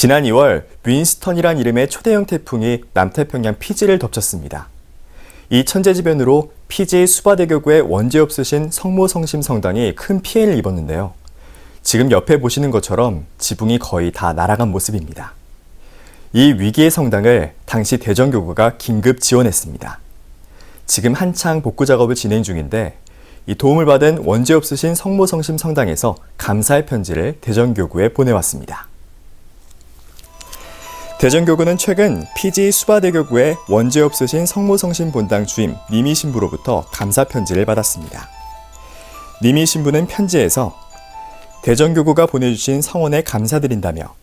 지난 2월 윈스턴이란 이름의 초대형 태풍이 남태평양 피지를 덮쳤습니다. 이 천재지변으로 피지 수바대교구의 원죄 없으신 성모 성심 성당이 큰 피해를 입었는데요. 지금 옆에 보시는 것처럼 지붕이 거의 다 날아간 모습입니다. 이 위기의 성당을 당시 대전교구가 긴급 지원했습니다. 지금 한창 복구 작업을 진행 중인데 이 도움을 받은 원죄 없으신 성모 성심 성당에서 감사의 편지를 대전교구에 보내왔습니다. 대전교구는 최근 피지 수바대교구의 원죄 없으신 성모성심 본당 주임 니미 신부로부터 감사 편지를 받았습니다. 니미 신부는 편지에서 대전교구가 보내주신 성원에 감사드린다며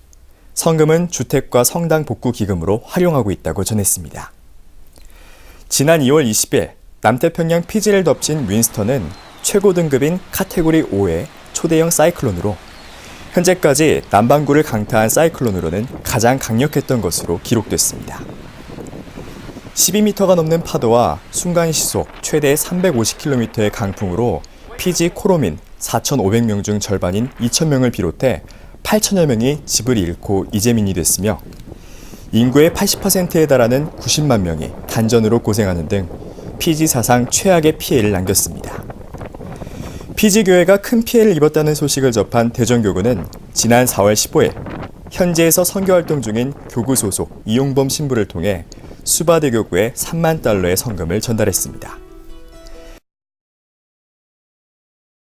성금은 주택과 성당 복구 기금으로 활용하고 있다고 전했습니다. 지난 2월 20일 남태평양 피지를 덮친 윈스턴은 최고 등급인 카테고리 5의 초대형 사이클론으로 현재까지 남반구를 강타한 사이클론으로는 가장 강력했던 것으로 기록됐습니다. 12m가 넘는 파도와 순간 시속 최대 350km의 강풍으로 피지 코로민 4,500명 중 절반인 2,000명을 비롯해 8천여 명이 집을 잃고 이재민이 됐으며 인구의 80%에 달하는 90만 명이 단전으로 고생하는 등 피지 사상 최악의 피해를 남겼습니다. 피지 교회가 큰 피해를 입었다는 소식을 접한 대전교구는 지난 4월 15일 현지에서 선교 활동 중인 교구 소속 이용범 신부를 통해 수바대교구에 3만 달러의 성금을 전달했습니다.